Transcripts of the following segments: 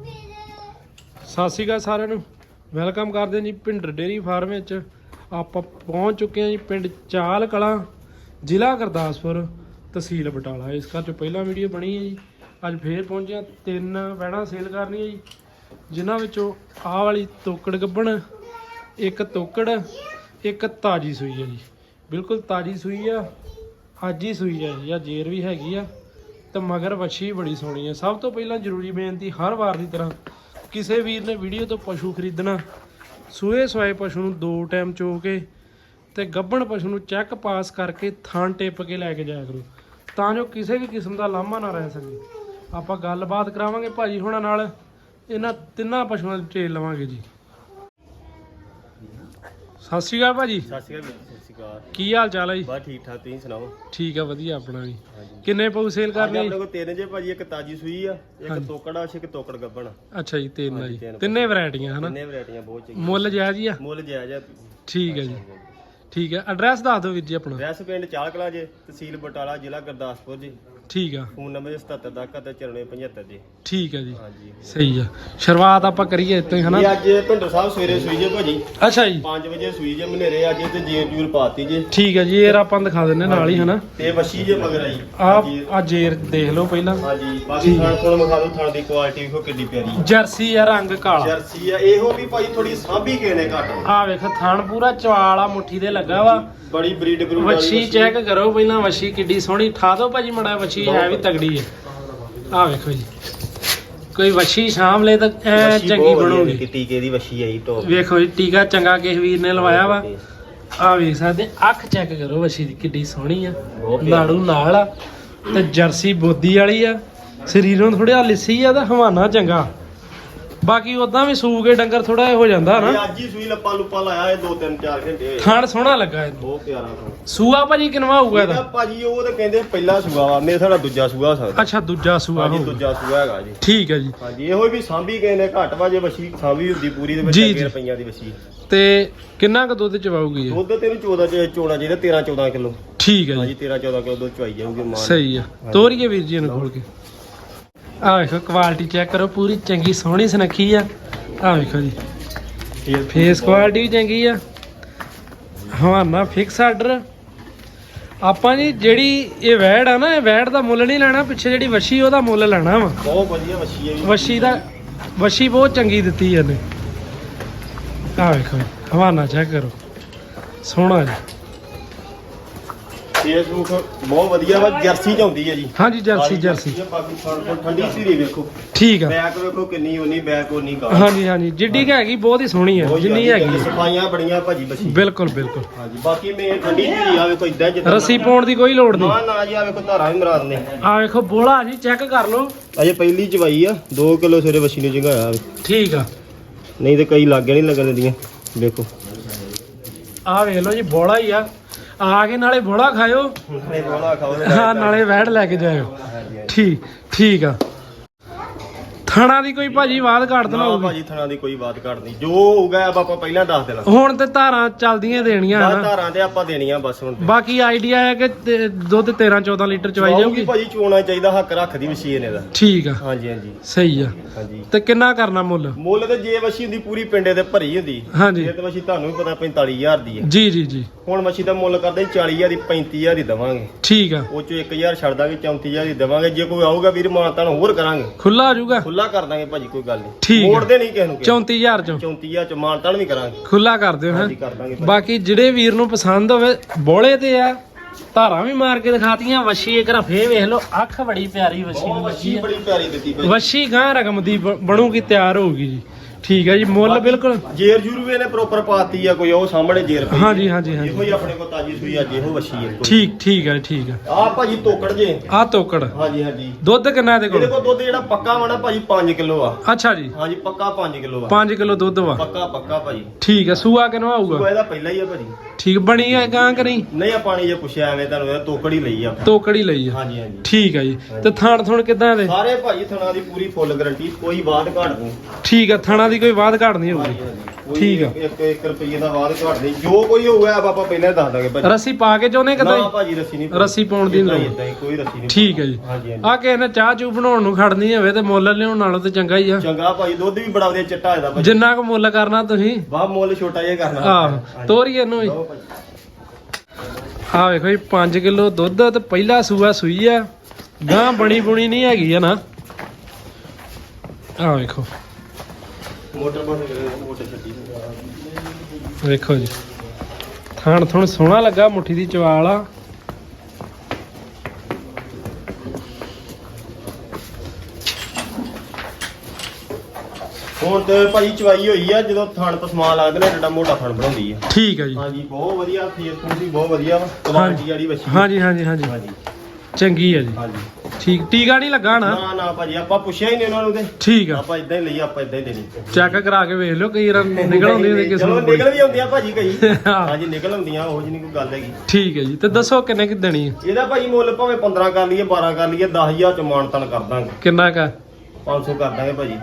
ਸਤਿ ਸ਼੍ਰੀ ਅਕਾਲ ਸਾਰਿਆਂ ਨੂੰ। ਵੈਲਕਮ ਕਰਦੇ ਹਾਂ ਜੀ ਭਿੰਡਰ ਡੇਰੀ ਫਾਰਮ ਵਿੱਚ। ਆਪਾਂ ਪਹੁੰਚ ਚੁੱਕੇ ਹਾਂ ਜੀ ਪਿੰਡ ਚਾਲ ਕਲਾਂ, ਜ਼ਿਲ੍ਹਾ ਗੁਰਦਾਸਪੁਰ, ਤਹਿਸੀਲ ਬਟਾਲਾ। ਇਸ ਘਰ ਚ ਪਹਿਲਾਂ ਵੀਡੀਓ ਬਣੀ ਹੈ ਜੀ। ਅੱਜ ਫੇਰ ਪਹੁੰਚੇ ਹਾਂ। ਤਿੰਨ ਵੈੜਾਂ ਸੇਲ ਕਰਨੀਆਂ ਜੀ, ਜਿਨ੍ਹਾਂ ਵਿੱਚੋਂ ਆਹ ਵਾਲੀ ਤੋਕੜ ਗੱਬਣ, ਇੱਕ ਤੋਕੜ, ਇੱਕ ਤਾਜੀ ਸੂਈ ਹੈ ਜੀ। ਬਿਲਕੁਲ ਤਾਜੀ ਸੂਈ ਆ, ਅੱਜ ਹੀ ਸੂਈ ਹੈ ਜੀ। ਆ ਜੇਰ ਵੀ ਹੈਗੀ ਆ। ਤੇ ਮਗਰ ਵੱਛੀ ਬੜੀ ਸੋਹਣੀ ਹੈ। ਸਭ ਤੋਂ ਪਹਿਲਾਂ ਜ਼ਰੂਰੀ ਬੇਨਤੀ ਹਰ ਵਾਰ ਦੀ ਤਰ੍ਹਾਂ ਕਿਸੇ ਵੀਰ ਨੇ ਵੀਡੀਓ ਤੋਂ ਪਸ਼ੂ ਖਰੀਦਣਾ, ਸੂਏ ਸਵਾਏ ਪਸ਼ੂ ਨੂੰ ਦੋ ਟਾਈਮ ਚੋ ਕੇ ਤੇ ਗੱਭਣ ਪਸ਼ੂ ਨੂੰ ਚੈੱਕ ਪਾਸ ਕਰਕੇ ਥਾਂ ਟੇਪ ਕੇ ਲੈ ਕੇ ਜਾਇਆ ਕਰੋ। ਤਾਂ ਜੋ ਕਿਸੇ ਵੀ ਕਿਸਮ ਦਾ ਲਾਮਾ ਨਾ ਰਹਿ ਸਕੇ। ਆਪਾਂ ਗੱਲਬਾਤ ਕਰਾਵਾਂਗੇ ਭਾਜੀ ਹੁਣਾਂ ਨਾਲ। ਇਹਨਾਂ ਤਿੰਨਾਂ ਪਸ਼ੂਆਂ ਦੀ ਡਿਟੇਲ ਲਵਾਂਗੇ ਜੀ। ਸਤਿ ਸ਼੍ਰੀ ਅਕਾਲ ਭਾਜੀ। ਸਤਿ ਸ਼੍ਰੀ ਅਕਾਲ ਸ਼੍ਰੀ ਅਕਾਲ ਕੀ ਹਾਲ ਚਾਲ ਹੈ ਜੀ? ਬਸ ਠੀਕ ਠਾਕ ਤੁਸੀਂ ਸੁਣਾਓ? ਠੀਕ ਆ ਵਧੀਆ ਆਪਣਾ ਵੀ। ਹਾਂਜੀ। ਕਿੰਨੇ ਪਊ ਸੇਲ ਅੱਜ ਕਰਨੇ ਆਪਣੇ ਕੋਲ ਤਿੰਨ ਜੇ ਭਾਜੀ ਇੱਕ ਤਾਜੀ ਸੂਈ ਆ ਇੱਕ। ਤੋਕੜਾ ਇੱਕ ਤੋਕੜ ਗੱਬਣ। ਅੱਛਾ ਜੀ ਤਿੰਨ ਆ ਹਾਂਜੀ, ਜੀ ਤਿੰਨ ਤਿੰਨੇ ਵੈਰਾਈਟੀਆਂ ਹਨਾ? ਤਿੰਨੇ ਵੈਰਾਈਟੀਆਂ ਬਹੁਤ ਚੰਗੀਆਂ। ਮੁੱਲ ਜਾਇਜ਼ ਹੀ ਆ? ਮੁੱਲ ਜਾਇਜ਼ ਆ। ਠੀਕ ਹੈ ਜੀ। ਠੀਕ ਹੈ ਐਡਰੈਸ ਦੱਸ ਦਿਓ ਵੀਰ ਜੀ ਆਪਣਾ। ਰੈਸ ਪਿੰਡ ਚਾਲਕਲਾ ਜੇ ਤਹਿਸੀਲ ਬਟਾਲਾ ਜ਼ਿਲ੍ਹਾ ਗੁਰਦਾਸਪੁਰ ਜੀ। ਠੀਕ ਆ। ਫੋਨ ਨੰਬਰ 77 ਦਾ 9475 ਜੀ। ਠੀਕ ਹੈ ਜੀ। ਹਾਂਜੀ। ਸਹੀ ਆ। ਸ਼ੁਰੂਆਤ ਆਪਾਂ ਕਰੀਏ ਇੱਥੇ ਹੀ ਹਨਾ? ਇਹ ਅੱਜ ਭਿੰਡਰ ਸਾਹਿਬ ਸਵੇਰੇ ਸੂਈ ਜੇ ਭਾਜੀ। ਅੱਛਾ ਜੀ। 5 ਵਜੇ ਸੂਈ ਜੇ ਮਨੇਰੇ ਅੱਜ ਤੇ ਜੇਰ ਜੂਰ ਪਾਤੀ ਜੇ। ਠੀਕ ਹੈ ਜੀ ਇਹ ਆਪਾਂ ਦਿਖਾ ਦਿੰਨੇ ਨਾਲ ਹੀ ਹਨਾ? ਤੇ ਵਸ਼ੀ ਜੇ ਮਗਰ ਆਈ। ਆ ਆ ਜੇਰ ਦੇਖ ਲਓ ਪਹਿਲਾਂ। ਹਾਂਜੀ। ਬਾਕੀ ਥਣ ਥਣ ਮਖਾ ਦੋ ਥਣ ਦੀ ਕੁਆਲਿਟੀ ਵੇਖੋ ਕਿੰਨੀ ਪਿਆਰੀ ਜਰਸੀ ਆ ਰੰਗ ਕਾਲਾ। ਜਰਸੀ ਆ। ਇਹੋ ਵੀ ਭਾਈ ਥੋੜੀ ਸਾਂਭੀ ਗਏ ਨੇ ਘੱਟ। ਆ ਵੇਖ ਥਣ ਪੂਰਾ ਚਵਾਲ ਆ ਮੁੱਠੀ ਦੇ ਲੱਗਾ ਵਾ। ਬੜੀ ਬਰੀਡ ਬਰੂਡ ਵਾਲੀ ਵੱਛੀ ਚੈੱਕ ਕਰੋ ਪਹਿਲਾਂ ਵੱਛੀ ਕਿੱਡੀ ਸੋਹਣੀ। ਠਾ ਦਿਓ ਭਾਜੀ ਮੜਾ ਵੱਛੀ ਹੈ ਵੀ ਤਗੜੀ ਹੈ। ਆ ਵੇਖੋ ਜੀ। ਕੋਈ ਵੱਛੀ ਸ਼ਾਮ ਲੈ ਤਾਂ ਐ ਵੱਛੀ ਚੰਗੀ ਬਣੂਗੀ। ਟੀਕੇ ਦੀ ਵਸ਼ੀ ਆਈ ਟੋਪ ਵੇਖੋ ਜੀ ਟੀਕਾ ਚੰਗਾ ਕਿਸ ਵੀਰ ਨੇ ਲਵਾਇਆ ਵਾ। ਆ ਵੇਖ ਸਕਦੇ ਅੱਖ ਚੈੱਕ ਕਰੋ ਵੱਛੀ ਦੀ ਕਿੱਡੀ ਸੋਹਣੀ ਆ। ਨਾੜੂ ਨਾਲ ਆ ਤੇ ਜਰਸੀ ਬੋਦੀ ਵਾਲੀ ਆ। ਸਰੀਰੋਂ ਥੋੜਾ ਲਿੱਸੀ ਆ ਤੇ ਹਵਾਨਾ ਚੰਗਾ। ਬਾਕੀ ਉਦਾਂ ਵੀ ਸੂ ਕੇ ਡੰਗਰ ਥੋੜਾ ਹੋ ਜਾਂਦਾ ਇਹ ਨਾ ਅੱਜ ਹੀ ਸੂਈ ਲੱਪਾ ਲੁੱਪਾ ਲਾਇਆ ਇਹ 2-3 4 ਘੰਟੇ ਹੋਏ। ਥਣ ਸੋਹਣਾ ਲੱਗਾ ਇਹਨੂੰ। ਬਹੁਤ ਪਿਆਰਾ ਥਾਂ। ਸੂਆ ਭਾਜੀ ਕਿਨਵਾ ਹੋਊਗਾ ਇਹਦਾ? ਭਾਜੀ ਉਹ ਤਾਂ ਕਹਿੰਦੇ ਪਹਿਲਾ ਸੂਆ ਵਾ ਮੇਰੇ ਸਾਡਾ ਦੂਜਾ ਸੂਆ ਹੋ ਸਕਦਾ। ਅੱਛਾ ਦੂਜਾ ਸੂਆ ਹਾਂਜੀ ਹੋਊਗਾ। ਦੂਜਾ ਸੂਆ ਹੈਗਾ ਜੀ। ਠੀਕ ਹੈ ਜੀ। ਹਾਂਜੀ ਇਹੋ ਵੀ ਸਾਂਭੀ ਗਏ ਨੇ ਘੱਟ ਵਾ ਜੇ ਵਸ਼ੀ ਸਾਂਭੀ ਹੁੰਦੀ ਪੂਰੀ ਦੇ ਵਿੱਚ ਜੀ। ਰੁਪਈਆਂ ਦੀ ਵਸ਼ੀ ਤੇ ਕਿੰਨਾ ਕੁ ਦੁੱਧ ਚਵਾਊਗੀ ਇਹ? ਦੁੱਧ ਤੈਨੂੰ 14 ਚ ਚੋਣਾ ਚਾਹੀਦਾ 13 14 ਕਿਲੋ। ਠੀਕ ਹੈ ਹਾਂਜੀ ਜੀ 13 14 ਕਿਲੋ ਦੁੱਧ ਚਵਾਈ ਜਾਊਗੀ ਮਾਨ ਸਹੀ ਆ। ਤੋਰੀਏ ਵੀਰ ਜੀ ਇਹਨੂੰ ਖੋਲ ਕੇ। ਆ ਵੇਖੋ ਕੁਆਲਿਟੀ ਚੈੱਕ ਕਰੋ ਪੂਰੀ ਚੰਗੀ ਸੋਹਣੀ ਸੁਨੱਖੀ ਆ। ਆ ਵੇਖੋ ਜੀ। ਫੇਰ ਫੇਸ ਕੁਆਲਿਟੀ ਵੀ ਚੰਗੀ ਆ। ਹਵਾਨਾ ਫਿਕਸ ਆਰਡਰ ਆਪਾਂ ਜੀ ਜਿਹੜੀ ਇਹ ਵੈੜ ਆ ਨਾ ਇਹ ਵੈੜ ਦਾ ਮੁੱਲ ਨਹੀਂ ਲੈਣਾ ਪਿੱਛੇ ਜਿਹੜੀ ਵੱਛੀ ਉਹਦਾ ਮੁੱਲ ਲੈਣਾ ਵਾ। ਬਹੁਤ ਵਧੀਆ ਵਸ਼ੀ ਹੈ ਜੀ। ਵੱਛੀ ਦਾ ਵੱਛੀ ਬਹੁਤ ਚੰਗੀ ਦਿੱਤੀ ਇਹਨੇ। ਆ ਵੇਖੋ ਹਵਾਨਾ ਚੈੱਕ ਕਰੋ। ਸੋਹਣਾ ਜੀ। ਫੇਸਬੁੱਕ ਬਹੁਤ ਵਧੀਆ ਵਾ ਜਰਸੀ ਚ ਆਉਂਦੀ ਹੈ ਜੀ। ਹਾਂਜੀ ਜਰਸੀ ਜਰਸੀ। ਆ, ਬਾਕੀ ਥਣ ਥਣ ਠੰਡੀ ਸੀਰੀ ਵੇਖੋ। ਠੀਕ ਆ। ਬੈਕ ਵੇਖੋ ਕਿੰਨੀ ਉਨੀ ਬੈਕ ਉਨੀ ਗਾ ਹਾਂਜੀ ਹਾਂਜੀ ਜਿੱਡੀ ਕੁ ਹੈਗੀ ਬਹੁਤ ਹੀ ਸੋਹਣੀ ਹੈ ਜਿੰਨੀ ਹੈਗੀ ਹੈ। ਸਫਾਈਆਂ ਬੜੀਆਂ ਭਾਜੀ ਬਸੀ। ਬਿਲਕੁਲ ਬਿਲਕੁਲ। ਹਾਂਜੀ ਬਾਕੀ ਮੈਂ ਠੰਡੀ ਸੀਰੀ ਆ ਵੇਖੋ ਇਦਾਂ ਜਿੱਦਾਂ ਰੱਸੀ ਪਾਉਣ ਦੀ ਕੋਈ ਲੋੜ ਨਹੀਂ। ਨਾ ਨਾ ਜੀ ਆ ਵੇਖੋ ਧਾਰਾਂ ਵੀ ਮਰਾਦ ਨੇ। ਆ ਵੇਖੋ ਬੋਲਾ ਜੀ ਚੈੱਕ ਕਰ ਲਓ। ਅਜੇ ਪਹਿਲੀ ਚਵਾਈ ਆ 2 ਕਿਲੋ ਸਵੇਰੇ ਵਸ਼ੀ ਨੂੰ ਜੰਗਾਇਆ ਠੀਕ ਆ। ਨਹੀਂ ਤੇ ਕਈ ਲਾਗੇ ਨਹੀਂ ਲੱਗਣ ਦਿੰਦੀਆਂ ਵੇਖੋ। ਆ ਵੇਖ ਲਓ ਜੀ ਬੋਲਾ ਹੀ ਆ। ਆ ਕੇ ਨਾਲੇ ਬੋਲਾ ਖਾਇਓ। ਨਹੀਂ ਬੋਲਾ ਖਾਓ ਹਾਂ ਨਾਲੇ ਵੈੜ ਲੈ ਕੇ ਜਾਇਓ। ਠੀਕ ਠੀਕ ਆ। ਥਣਾ ਦੀ ਕੋਈ ਭਾਜੀ ਬਾਤ ਘੱਟ ਤਾਂ ਨਾ ਹੋਊਗੀ। ਭਾਜੀ ਥਣਾ ਦੀ ਕੋਈ ਬਾਤ ਘੱਟ ਨਹੀਂ। ਜੋ ਹੋਊਗਾ ਆਪਾਂ ਪਹਿਲਾਂ ਦੱਸ ਦੇਣਾ। ਹੁਣ ਤੇ ਧਾਰਾਂ ਚੱਲਦੀਆਂ ਦੇਣੀਆਂ ਬਸ ਹਨਾ। ਧਾਰਾਂ ਤੇ ਆਪਾਂ ਦੇਣੀਆਂ ਬਸ ਹੁਣ ਬਾਕੀ ਆਈਡੀਆ ਹੈ ਕਿ ਤੇ- ਦੁੱਧ 13 14 ਲੀਟਰ ਚਵਾਈ ਜਾਊਗੀ। ਭਾਜੀ ਚੋਣਾ ਚਾਹੀਦਾ ਹੱਕ ਰੱਖਦੀ ਮਸ਼ੀਨ ਇਹਦਾ। ਠੀਕ ਆ। ਹਾਂਜੀ ਹਾਂਜੀ। ਸਹੀ ਆ। ਹਾਂਜੀ। ਤੇ ਕਿੰਨਾ ਕਰਨਾ ਮੁੱਲ? ਮੁੱਲ ਤੇ ਜੇ ਵਸ਼ੀ ਹੁੰਦੀ ਪੂਰੀ ਪਿੰਡੇ ਤੇ ਭਰੀ ਹੁੰਦੀ ਹਾਂਜੀ। ਇਹ ਤੇ ਵਸ਼ੀ ਤੁਹਾਨੂੰ ਵੀ ਪਤਾ 45000 ਦੀ ਹੈ ਜੀ ਜੀ ਜੀ। ਹੁਣ ਵਸ਼ੀ ਦਾ ਮੁੱਲ ਕਰਦੇ 40000 ਦੀ 35000 ਦੀ ਦਵਾਂਗੇ। ਠੀਕ ਆ। ਉਹ ਚੋਂ 1000 ਛੱਡ ਦਾਂਗੇ 34000 ਦੀ ਦਵਾਂਗੇ। ਜੇ ਕੋਈ ਆਊਗਾ ਵੀਰ ਮਾਨਤਾਨ ਹੋਰ ਕਰਾਂਗੇ। ਖੁੱਲਾ ਆ ਜਾਊਗਾ। ਖੁੱਲਾ ਕਰ ਦਾਂਗੇ ਭਾਜੀ ਕੋਈ ਗੱਲ ਨਹੀਂ। ਠੀਕ। ਮੋੜਦੇ ਨਹੀਂ ਕਿਸੇ ਨੂੰ ਕਿਸੇ 34000 ਚੋਂ। 34000 ਚ ਮਾਨਤਾਨ ਵੀ ਕਰਾਂਗੇ। ਖੁੱਲਾ ਕਰ ਦਿਓ ਹੈ। ਹਾਂਜੀ ਕਰ ਦਾਂਗੇ ਭਾਜੀ। ਬਾਕੀ ਜਿਹੜੇ ਵੀਰ ਨੂੰ ਪਸੰਦ ਹੋਵੇ ਬੋਲੇ ਤੇ ਆ ਧਾਰਾਂ ਵੀ ਮਾਰ ਕੇ ਦਿਖਾਤੀਆਂ ਵੱਛੀ ਇੱਕ ਰਫੇ ਵੇਖ ਲਓ ਅੱਖ ਬੜੀ ਪਿਆਰੀ ਨੂੰ ਵਸ਼ੀ ਵੱਛੀ ਆ। ਬੜੀ ਪਿਆਰੀ ਦਿੱਤੀ ਭਾਜੀ। ਵੱਛੀ ਗਾਂ ਰਕਮ ਦੀ ਬ- ਬਣੂਗੀ ਤਿਆਰ ਹੋਊਗੀ ਜੀ। ਠੀਕ ਹੈ ਜੀ ਮੁੱਲ ਬਿਲਕੁਲ। ਜੇਰ ਜੁਰਵੇ ਨੇ ਪ੍ਰੋਪਰ ਪਾਤੀ ਆ ਕੋਈ ਉਹ ਸਾਹਮਣੇ ਜੇਰ ਪਈ ਹਾਂਜੀ, ਹਾਂਜੀ, ਹਾਂਜੀ। ਇਹੋ ਹੀ ਆਪਣੇ ਕੋਲ ਤਾਜੀ ਸੂਈ ਅੱਜ ਇਹੋ ਵਸ਼ੀ ਹੈ ਠੀਕ ਠੀਕ ਹੈ ਠੀਕ ਹੈ। ਆ ਭਾਜੀ ਤੋਕੜ ਜੇ। ਆ ਤੋਕੜ। ਹਾਂਜੀ ਹਾਂਜੀ। ਦੁੱਧ ਕਿੰਨਾ ਇਹਦੇ ਇਹਦੇ ਕੋਲ ਕੋਲ ਦੁੱਧ ਜਿਹੜਾ ਪੱਕਾ ਵਾ ਨਾ ਭਾਜੀ 5 ਕਿਲੋ ਆ। ਅੱਛਾ ਜੀ। ਹਾਂਜੀ ਪੱਕਾ 5 ਕਿਲੋ ਆ। 5 ਕਿਲੋ ਦੁੱਧ ਵਾ। ਪੱਕਾ ਪੱਕਾ ਭਾਜੀ। ਠੀਕ ਹੈ ਸੂਆ ਉਹ ਆਊਗਾ? ਇਹਦਾ ਪਹਿਲਾਂ ਹੀ ਆ ਭਾਜੀ। ਠੀਕ ਬਣੀ ਹੈ ਗਾਂ ਕਿ ਨਹੀਂ? ਨਹੀਂ ਆ ਪਾਣੀ ਜੇ ਪੁੱਛਿਆ ਐਵੇਂ ਤੁਹਾਨੂੰ ਇਹ ਤੋਕੜ ਹੀ ਲਈ ਆ ਤੋਕੜੀ ਲਈ ਆ। ਹਾਂਜੀ ਹਾਂਜੀ। ਠੀਕ ਹੈ ਜੀ। ਤੇ ਥਾਣ ਥੁਣ ਕਿਦਾਂ ਦੇ? ਸਾਰੇ ਭਾਜੀ ਥਣਾ ਦੀ ਪੂਰੀ ਫੁੱਲ ਗਾਰੰਟੀ ਕੋਈ ਬਾਤ ਘਾਟ ਨਹੀਂ। ਠੀਕ ਹੈ ਥਾਣਾ ਦੀ ਕੋਈ ਬਾਤ ਘਾਟ ਨਹੀਂ ਹੋਊਗੀ। ਠੀਕ ਆ। ਇੱਕ ਇੱਕ ਰੁਪਈਏ ਦਾ ਬਾਅਦ ਘੱਟ ਨਹੀਂ। ਜੋ ਕੋਈ ਹੋਊਗਾ ਆਪਾਂ ਪਹਿਲਾਂ ਦੱਸ ਦਾਂਗੇ ਭਾਜੀ। ਰੱਸੀ ਪਾ ਕੇ ਚਾਹੁੰਦੇ ਕਿਦਾਂ ਨਾ ਭਾਜੀ ਰੱਸੀ ਨਹੀਂ ਰੱਸੀ ਪਾਉਣ ਦੀ ਏਦਾਂ ਹੀ- ਲੋੜ। ਏਦਾਂ ਹੀ, ਕੋਈ ਰੱਸੀ ਨਹੀਂ ਠੀਕ ਹੈ ਜੀ। ਹਾਂਜੀ ਆ ਕਿਸੇ ਨੇ ਚਾਹ ਚੂ ਬਣਾਉਣ ਨੂੰ ਖੜਨੀ ਹੋਵੇ ਤੇ ਮੁੱਲ ਲਿਆਉਣ ਨਾਲੋਂ ਤੇ ਚੰਗਾ ਹੀ ਆ। ਚੰਗਾ ਭਾਜੀ ਦੁੱਧ ਵੀ ਬੜਾ ਵਧੀਆ ਚਿੱਟਾ ਇਹਦਾ ਭਾਜੀ। ਜਿੰਨਾ ਕੁ ਮੁੱਲ ਕਰਨਾ ਤੁਸੀਂ। ਬਾਹ ਮੁੱਲ ਛੋਟਾ ਜਿਹਾ ਕਰਨਾ। ਆਹ। ਤੋਰੀਏ ਨੂੰ ਵੀ। ਲਓ ਭਾਜੀ। ਆ ਵੇਖੋ ਜੀ 5 ਕਿਲੋ ਦੁੱਧ ਤੇ ਪਹਿਲਾ ਸੂਆ ਸੂਈ ਆ। ਗਾਂ ਬਣੀ ਬੁਣੀ ਨਹੀਂ ਹੈਗੀ ਆ ਨਾ। ਆ ਵੇਖੋ। ਮੋਟਰ ਬੰਦ ਕਰੇ ਮੋਟਰ ਛੱਡੀ ਵੇਖੋ ਜੀ। ਥਾਣ ਥੁਣ ਸੋਹਣਾ ਲੱਗਾ ਮੁੱਠੀ ਦੀ ਚਵਾਲ ਆ। ਹੁਣ ਤੇ ਭਾਜੀ ਚਵਾਈ ਹੋਈ ਆ ਜਦੋਂ ਥਣ ਪਸਮਾ ਲੱਗਦੇ ਨੇ ਏਡਾ ਮੋਟਾ ਥਣ ਬਣਾਉਂਦੀ ਆ। ਠੀਕ ਆ ਜੀ। ਹਾਂਜੀ ਬਹੁਤ ਵਧੀਆ ਫੇਸ ਫੂਸ ਵੀ ਬਹੁਤ ਵਧੀਆ ਵਾ ਕੁਆਲਿਟੀ ਵਾਲੀ ਹਾਂਜੀ ਹਾਂਜੀ ਹਾਂਜੀ। ਹਾਂਜੀ। ਚੰਗੀ ਆ ਜੀ। ਹਾਂਜੀ। ਠੀਕ ਟੀਕਾ ਨਹੀਂ ਲੱਗਾ ਨਾ? ਨਾ ਨਾ ਭਾਜੀ ਆਪਾਂ ਪੁੱਛਿਆ ਹੀ ਨਹੀਂ ਉਹਨਾਂ ਨੂੰ ਤੇ। ਠੀਕ ਆ। ਆਪਾਂ ਇਦਾਂ ਹੀ ਲਈ ਆਪਾਂ ਇਦਾਂ ਹੀ ਦੇਣੀ। ਚੈੱਕ ਕਰਾ ਕੇ ਵੇਖ ਲਿਓ ਕਈ ਰਾਂ ਨਿਕਲ ਆਉਂਦੀ ਹੁੰਦੀ ਕਿਸੇ ਚਲੋ ਨੂੰ ਨਿਕਲ ਵੀ ਆਉਂਦੀਆਂ ਭਾਜੀ ਕਈ। ਹਾਂ। ਹਾਂਜੀ ਨਿਕਲ ਆਉਂਦੀਆਂ ਉਹ ਜਿਹੀ ਨਹੀਂ ਕੋਈ ਗੱਲ ਹੈਗੀ। ਠੀਕ ਹੈ ਜੀ ਤੇ ਦੱਸੋ ਕਿੰਨੇ ਕਿ ਦੇਣੀ ਆ ਇਹਦਾ ਭਾਜੀ ਮੁੱਲ ਭਾਵੇਂ 15 ਕਰ ਲਈਏ 12 ਕਰ ਲਈਏ 10000 ਚ ਮਾਨਤਨ ਕਰ ਦਾਂਗੇ। ਕਿੰਨਾ ਕਾ 500 ਕਰ ਦਾਂਗੇ ਭਾਜੀ।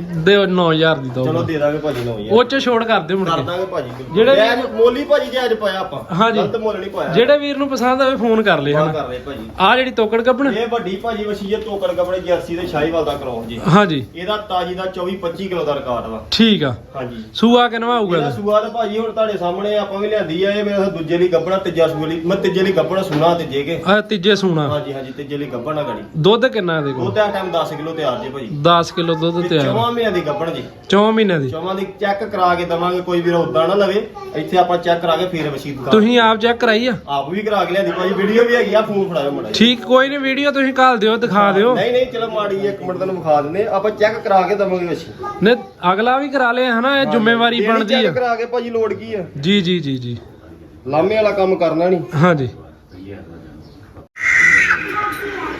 ਦਿਓ 9000 ਦੀ ਦੋ ਚਲੋ ਦੇ ਦਾਂਗੇ ਭਾਜੀ 9000 ਉਹ ਚ ਛੋੜ ਕਰ ਦਿਓ ਮੁੜ ਕਰ ਕੇ ਦਾਂਗੇ ਭਾਜੀ। ਜਿਹੜੇ ਜਿਹੜੇ ਮੋਲੀ ਭਾਜੀ ਜੇ ਅੱਜ ਪਾਇਆ ਆਪਾਂ। ਹਾਂਜੀ। ਗਲਤ ਮੁੱਲ ਨਹੀਂ ਪਾਇਆ। ਜਿਹੜੇ ਵੀਰ ਨੂੰ ਪਸੰਦ ਆਵੇ ਫੋਨ ਕਰ ਲਿਆ ਹਾਂ ਹਨਾ? ਕਰ ਰਹੇ ਭਾਜੀ। ਆ ਜਿਹੜੀ ਤੋਕੜ ਕੱਪਣ। ਇਹ ਵੱਡੀ ਭਾਜੀ ਵਸੀਅਤ ਤੋਕੜ ਕਪੜੇ ਜਰਸੀ ਦੇ ਸ਼ਾਹੀਵਾਲ ਦਾ ਕਰਾਉਂ ਜੀ। ਹਾਂਜੀ। ਇਹਦਾ ਤਾਜੀ ਦਾ 24 25 ਕਿਲੋ ਦਾ ਰਿਕਾਰਡ ਵਾ। ਠੀਕ ਆ। ਹਾਂਜੀ। ਸੂਆ ਕਿਨਵਾ ਇਹਦਾ? ਸੂਆ ਤਾਂ ਭਾਜੀ ਹੁਣ ਤੁਹਾਡੇ ਸਾਹਮਣੇ ਆਪਾਂ ਵੀ ਲਿਆਂਦੀ ਆ ਇਹ ਮੇਰਾ ਦੂਜੇ ਲਈ ਗੱਬਣਾ ਤੀਜਾ ਸੂਆ ਲਈ ਮੈਂ ਤੀਜੇ ਲਈ ਗੱਬਣਾ ਸੁਣਾ ਤੇ ਜੇਗੇ ਆ ਤੀਜੇ ਸੂਣਾ। ਹਾਂਜੀ ਹਾਂਜੀ ਤੀਜੇ ਲਈ ਗੱਬਣਾ ਗੜੀ। ਦੁੱਧ ਕਿੰਨਾ ਇਹਦੇ ਉਹ ਕੋਲ ਤਾਂ ਟਾਈਮ 10 ਕਿਲੋ ਤਿਆਰ ਜੇ ਭਾਜੀ। 10 ਕਿਲੋ ਦੁੱਧ ਤਿਆਰ। ਚੌਵਾਂ ਮਹੀਨਿਆਂ ਦੀ ਗੱਬਣ ਜੀ। 4 ਮਹੀਨਿਆਂ ਦੀ। ਚੌਵਾਂ ਦੀ ਚੈੱਕ ਕਰਾ ਕੇ ਦਵਾਂਗੇ ਕੋਈ ਵੀਰ ਉਦਾਂ ਨਾ ਲਵੇ। ਇੱਥੇ ਆਪਾਂ ਚੈੱਕ ਕਰਾ ਕੇ ਫੇਰ ਵਸੀ ਦੁਕਾਨ ਤੁਸੀਂ ਆਪ ਚੈੱਕ ਕਰਾਈ ਆ? ਆਪ ਵੀ ਕਰਾ ਕੇ ਲਿਆਂਦੀ ਭਾਜੀ ਵੀਡੀਓ ਵੀ ਹੈਗੀ ਆ ਫੋਨ ਫੜਾਓ ਮੜਾ ਠੀਕ ਕੋਈ ਨਹੀਂ ਵੀਡੀਓ ਤੁਸੀਂ ਘਾਲ ਦਿਓ ਦਿਖਾ ਦਿਓ। ਨਹੀਂ ਨਹੀਂ ਚਲੋ ਮਾੜੀ ਜਿਹੀ ਇੱਕ ਮਿੰਟ ਤੁਹਾਨੂੰ ਵਿਖਾ ਦਿੰਦੇ ਆਪਾਂ ਚੈੱਕ ਕਰਾ ਕੇ ਦਵਾਂਗੇ ਵਸੀ ਨੇ ਅਗਲਾ ਵੀ ਕਰਾ ਲਿਆ ਹਨਾ ਇਹ ਜ਼ਿੰਮੇਵਾਰੀ ਬਣਦੀ ਆ। ਕਰਾ ਕੇ ਭਾਜੀ ਲੋੜ ਕੀ ਆ? ਜੀ ਜੀ ਜੀ ਜੀ। ਲਾਮੇ ਵਾਲਾ ਕੰਮ ਕਰਨਾ ਨਹੀਂ ਹਾਂਜੀ।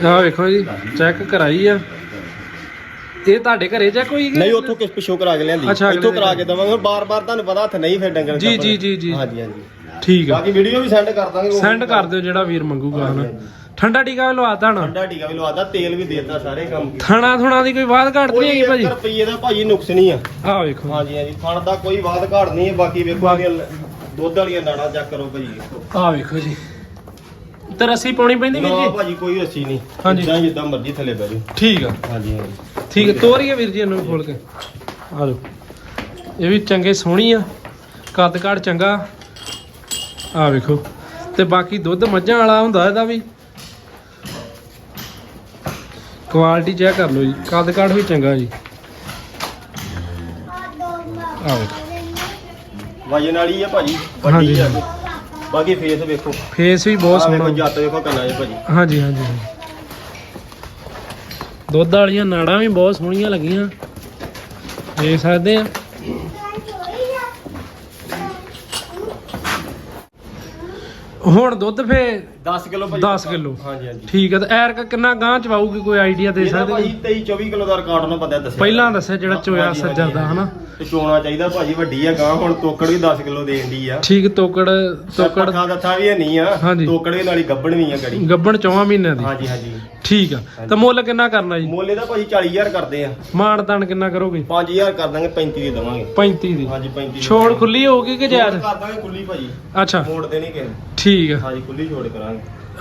ਆ ਵੇਖੋ ਜੀ ਚੈੱਕ ਕਰਾਈ ਆ। ਇਹ ਤੁਹਾਡੇ ਘਰੇ ਚੈੱਕ ਹੋਈ ਕਿ ਨਹੀਂ ਉੱਥੋਂ ਕਿਸ ਪਿਛੋਂ ਕਰਾ ਕੇ ਲਿਆਂਦੀ। ਅੱਛਾ, ਅਗਲੇ ਇੱਥੋਂ। ਕਰਾ ਕੇ ਦਵਾਂਗੇ ਬਾਰ-ਬਾਰ ਤੁਹਾਨੂੰ ਪਤਾ ਹੱਥ ਨਹੀਂ ਫਿਰ ਡੰਗਰ ਜੀ। ਜੀ, ਜੀ, ਜੀ। ਹਾਂਜੀ ਹਾਂਜੀ। ਠੀਕ ਆ। ਬਾਕੀ ਵੀਡੀਓ ਵੀ ਸੈਂਡ ਕਰ ਦਾਂਗੇ ਉਹ ਸੈਂਡ ਕਰ ਦਿਓ ਜਿਹੜਾ ਵੀਰ ਮੰਗੂਗਾ ਹਨਾ। ਠੰਡਾ ਟੀਕਾ ਵੀ ਲਵਾਤਾ ਹਣਾ ਠੰਡਾ ਟੀਕਾ ਵੀ ਲਵਾਦਾ ਤੇਲ ਵੀ ਦੇਤਾ ਸਾਰੇ ਕੰਮ ਥਣਾ ਥੁਣਾ ਦੀ ਕੋਈ ਬਾਤ ਘਾਟ ਨਹੀਂ ਹੈਗੀ ਭਾਜੀ? ਰੁਪਈਏ ਦਾ ਭਾਜੀ ਨੁਕਸ ਨਹੀਂ ਆ। ਆ ਵੇਖੋ। ਹਾਂਜੀ ਹਾਂਜੀ ਫਣ ਦਾ ਕੋਈ ਬਾਤ ਘਾਟ ਨਹੀਂ ਹੈ ਬਾਕੀ ਵੇਖੋ ਆਗੇ ਦੁੱਧ ਵਾਲੀਆਂ ਨਾੜਾਂ ਚੈੱਕ ਕਰੋ ਭਾਜੀ ਆ ਵੇਖੋ ਜੀ। ਤੇ ਰੱਸੀ ਪਾਉਣੀ ਪੈਂਦੀ ਵੀਰ ਨਾ ਜੀ? ਭਾਜੀ ਕੋਈ ਰੱਸੀ ਨਹੀਂ। ਹਾਂਜੀ। ਜਿੱਦਾਂ ਜਿੱਦਾਂ ਮਰਜ਼ੀ ਥੱਲੇ ਬਹਿ ਜਾਓ। ਠੀਕ ਆ। ਹਾਂਜੀ ਹਾਂਜੀ। ਠੀਕ ਹੈ ਤੋਰੀਏ ਵੀਰ ਜੀ ਇਹਨੂੰ ਵੀ ਖੋਲ ਕੇ। ਆ ਜਾਓ। ਇਹ ਵੀ ਚੰਗੇ ਸੋਹਣੀ ਆ। ਕੱਦ ਕਾਠ ਚੰਗਾ। ਆ ਵੇਖੋ। ਤੇ ਬਾਕੀ ਦੁੱਧ ਮੱਝਾਂ ਵਾਲਾ ਹੁੰਦਾ ਇਹਦਾ ਵੀ। ਕੁਆਲਿਟੀ ਚੈੱਕ ਕਰ ਲਓ ਜੀ। ਕੱਦ ਕਾਠ ਵੀ ਚੰਗਾ ਜੀ। ਆ ਵੇਖੋ ਵਜਨ ਵਾਲੀ ਆ ਭਾਜੀ। ਹਾਂਜੀ। ਵੱਡੀ ਆ। ਬਾਕੀ ਫੇਸ ਵੇਖੋ। ਫੇਸ ਵੀ ਬਹੁਤ ਆਹ ਵੇਖੋ ਸੋਹਣਾ। ਜੱਟ ਵੇਖੋ ਕੰਨਾਂ 'ਚ ਭਾਜੀ। ਹਾਂਜੀ ਹਾਂਜੀ ਹਾਂਜੀ। ਦੁੱਧ ਵਾਲੀਆਂ ਨਾੜਾਂ ਵੀ ਬਹੁਤ ਸੋਹਣੀਆਂ ਲੱਗੀਆਂ। ਦੇਖ ਸਕਦੇ ਆ। ਹੁਣ ਦੁੱਧ ਫੇ 10 ਕਿਲੋ ਭਾਜੀ 10 ਕਿਲੋ। ਹਾਂਜੀ ਹਾਂਜੀ। ਠੀਕ ਹੈ ਤੇ ਐਰਕ ਕਿੰਨਾ ਗਾਂ ਚ ਪਾਊਗੀ ਕੋਈ ਆਈਡੀਆ ਦੇ ਇਹਦਾ ਸਕਦੇ ਭਾਜੀ ਜੀ? 23 24 ਕਿਲੋ ਦਾ ਰਿਕਾਰਡ ਉਹਨਾਂ ਬੰਦਿਆਂ ਦੱਸਿਆ। ਪਹਿਲਾਂ ਦੱਸਿਆ ਜਿਹੜਾ ਚੋਇਆ ਹਾਂਜੀ, ਸੱਜਰ ਦਾ ਹਾਂਜੀ। ਹਨਾ? ਤੇ ਚੋਣਾ ਚਾਹੀਦਾ ਭਾਜੀ ਵੱਡੀ ਆ ਗਾਂ ਹੁਣ ਤੋਕੜ ਵੀ 10 ਕਿਲੋ ਦੇਣ ਦੀ ਆ। ਠੀਕ ਤੋਕੜ ਤੋਕੜ ਪੱਠਾ ਦੱਥਾ ਵੀ ਨਹੀਂ ਆ। ਹਾਂਜੀ। ਤੋਕੜ ਵੀ ਨਾਲੀ ਗੱਬਣ ਵੀ ਆ ਗੜੀ। ਗੱਬਣ ਚੌਵਾਂ ਮਹੀਨਿਆਂ ਦੀ। ਹਾਂਜੀ ਹਾਂਜੀ। ਠੀਕ ਆ। ਤੇ ਮੁੱਲ ਕਿੰਨਾ ਕਰਨਾ ਜੀ? ਮੁੱਲ ਇਹਦਾ ਭਾਜੀ 40000 ਕਰਦੇ ਆ। ਮਾਣ ਤਾਣ ਕਿੰਨਾ ਕਰੋਗੇ? 5000 ਕਰ ਦਾਂਗੇ 35 ਦੇ ਦਵਾਂਗੇ। 35 ਦੀ। ਹਾਂਜੀ 35 ਦੀ। ਛੋੜ ਖੁੱਲੀ ਹੋਊਗੀ ਕਿ ਜਾਇਜ਼ ਕਰ ਦਾਂਗੇ ਖੁੱਲੀ ਭਾਜੀ। ਅੱਛਾ। ਮੋੜ ਦੇ ਨਹੀਂ ਕਿਸੇ ਨੂੰ। ਠੀਕ ਆ। ਹਾਂਜੀ ਖੁੱਲੀ ਛੋੜ ਕਰਾਂਗੇ।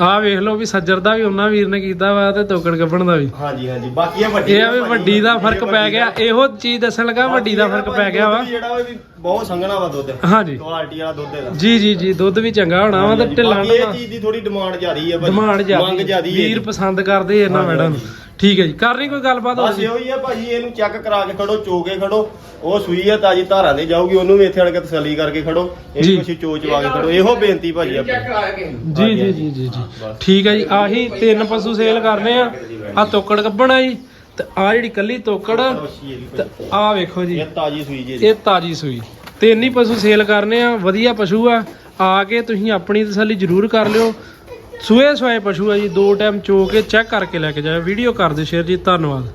ਆ ਵੇਖ ਲਓ ਵੀ ਸੱਜਰ ਦਾ ਵੀ ਉਹਨਾਂ ਵੀਰ ਨੇ ਕੀਤਾ ਵਾ ਤੇ ਤੋਕੜ ਗੱਬਣ ਦਾ ਵੀ। ਹਾਂਜੀ ਹਾਂਜੀ। ਬਾਕੀ ਇਹ ਵੱਡੀ ਇਹ ਆ ਵੀ ਭਾਜੀ, ਵੱਡੀ ਦਾ ਫ਼ਰਕ ਪੈ। ਗਿਆ। ਇਹੋ ਚੀਜ਼ ਦੱਸਣ ਲੱਗਾ ਵੱਡੀ ਦਾ ਬਾਕੀ ਫ਼ਰਕ ਇਹਦਾ ਪੈ ਗਿਆ ਵਾ। ਦੁੱਧ ਵੀ ਜਿਹੜਾ ਉਹ ਵੀ ਬਹੁਤ ਸੰਘਣਾ ਵਾ ਦੁੱਧ। ਹਾਂਜੀ। ਕੁਆਲਿਟੀ ਵਾਲਾ ਦੁੱਧ ਇਹਦਾ ਜੀ ਜੀ ਜੀ ਦੁੱਧ ਵੀ ਚੰਗਾ ਹੋਣਾ ਵਾ ਤੇ ਢਿੱਲਾਂ ਇਹ ਦਾ। ਚੀਜ਼ ਦੀ ਥੋੜੀ ਡਿਮਾਂਡ ਜ਼ਿਆਦੀ ਹੈ ਭਾਜੀ। ਡਿਮਾਂਡ ਮੰਗ ਜ਼ਿਆਦੀ ਜ਼ਿਆਦੀ ਵੀਰ ਪਸੰਦ ਕਰਦੇ ਇਹਨਾਂ ਮੈਡਮ। ਠੀਕ ਹੈ ਜੀ। ਕਰਨੀ ਕੋਈ ਗੱਲਬਾਤ ਬਸ ਇਹੋ ਹੀ ਆ ਭਾਜੀ ਇਹਨੂੰ ਚੈੱਕ ਕਰਾ ਕੇ ਖੜੋ ਚੋ ਕੇ ਖੜੋ। ਉਹ ਸੂਈ ਆ ਤਾਜੀ ਧਾਰਾਂ ਦੇ ਜਾਊਗੀ ਉਹਨੂੰ ਵੀ ਇੱਥੇ ਆਣ ਕੇ ਤਸੱਲੀ ਕਰਕੇ ਖੜੋ। ਇਹ ਕੁਛ ਚੋ ਚਵਾ ਕੇ ਖੜੋ। ਇਹੋ ਬੇਨਤੀ ਭਾਜੀ ਆਪਣੀ। ਜੀ ਜੀ ਜੀ ਜੀ ਜੀ। ਠੀਕ ਹੈ ਜੀ ਆਹੀ ਤਿੰਨ ਪਸ਼ੂ ਸੇਲ ਕਰਨੇ ਆ। ਆ ਤੋਕੜ ਕੱਢਣਾ ਜੀ ਤੇ ਆ ਜਿਹੜੀ ਕੱਲੀ ਤੋਕੜ ਤੇ। ਆ ਵੇਖੋ ਜੀ। ਇਹ ਤਾਜੀ ਸੂਈ ਜੀ ਇਹ ਤਾਜੀ ਸੂਈ। ਤਿੰਨ ਹੀ ਪਸ਼ੂ ਸੇਲ ਕਰਨੇ ਆ ਵਧੀਆ ਪਸ਼ੂ ਆ। ਆ ਕੇ ਤੁਸੀਂ ਆਪਣੀ ਤਸੱਲੀ ਜ਼ਰੂਰ ਕਰ ਲਿਓ। ਸੂਏ ਸੋਏ ਪਸ਼ੂ ਆ ਜੀ ਦੋ ਟਾਈਮ ਚੋ ਕੇ ਚੈੱਕ ਕਰਕੇ ਲੈ ਕੇ ਜਾਓ ਵੀਡੀਓ ਕਰ ਦਿਓ ਸ਼ੇਅਰ ਜੀ ਧੰਨਵਾਦ।